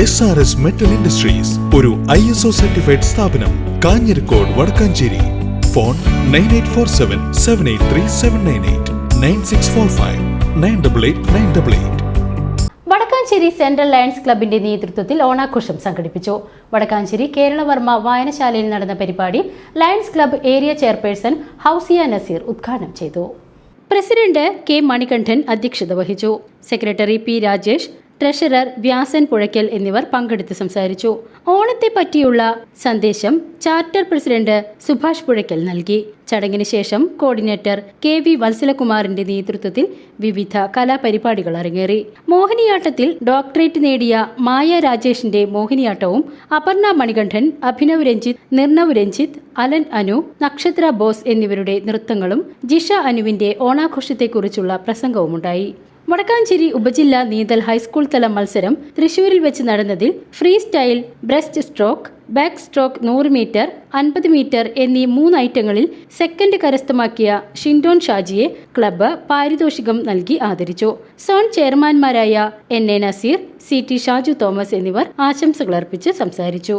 S R S metal industries ഒരു I S O certified സ്ഥാപനം Kanjirakode Vadakkanchery. Phone nine eight four seven seven eight three seven nine eight nine six four five nine double eight nine double eight Vadakkanchery central lions ക്ലബിന്റെ നേതൃത്വത്തിൽ ഓണാഘോഷം സംഘടിപ്പിച്ചു. വടക്കാഞ്ചേരി കേരളവർമ്മ വായനശാലയിൽ നടന്ന പരിപാടി lions club area chairperson Housiya Nazeer ഉദ്ഘാടനം ചെയ്തു. President K Manikandan അധ്യക്ഷത വഹിച്ചു. Secretary P Rajesh treasurer Vyasan Puzhakkal എന്നിവർ പങ്കെടുത്ത് സംസാരിച്ചു. ഓണത്തെ പറ്റിയുള്ള സന്ദേശം ചാർട്ടർ പ്രസിഡന്റ് സുഭാഷ് പുഴയ്ക്കൽ നൽകി. ചടങ്ങിന് ശേഷം കോർഡിനേറ്റർ കെ വി വത്സലകുമാറിന്റെ നേതൃത്വത്തിൽ വിവിധ കലാപരിപാടികൾ അരങ്ങേറി. മോഹിനിയാട്ടത്തിൽ ഡോക്ടറേറ്റ് നേടിയ മായ രാജേഷിന്റെ മോഹിനിയാട്ടവും അപർണ മണികണ്ഠൻ അഭിനവ് രഞ്ജിത്ത് നിർണവ് രഞ്ജിത്ത് അലൻ അനു നക്ഷത്ര ബോസ് എന്നിവരുടെ നൃത്തങ്ങളും ജിഷ അനുവിന്റെ ഓണാഘോഷത്തെക്കുറിച്ചുള്ള പ്രസംഗവുമുണ്ടായി. വടക്കാഞ്ചേരി ഉപജില്ല നീന്തൽ ഹൈസ്കൂൾ തല മത്സരം തൃശൂരിൽ വെച്ച് നടന്നതിൽ free style breast stroke back stroke നൂറ് മീറ്റർ അൻപത് മീറ്റർ എന്നീ മൂന്ന് ഐറ്റങ്ങളിൽ സെക്കൻഡ് കരസ്ഥമാക്കിയ ഷിൻഡോൺ ഷാജിയെ ക്ലബ്ബ് പാരിതോഷികം നൽകി ആദരിച്ചു. Zone ചെയർമാൻമാരായ N A Nazeer C T Shaju Thomas എന്നിവർ ആശംസകൾ അർപ്പിച്ച് സംസാരിച്ചു.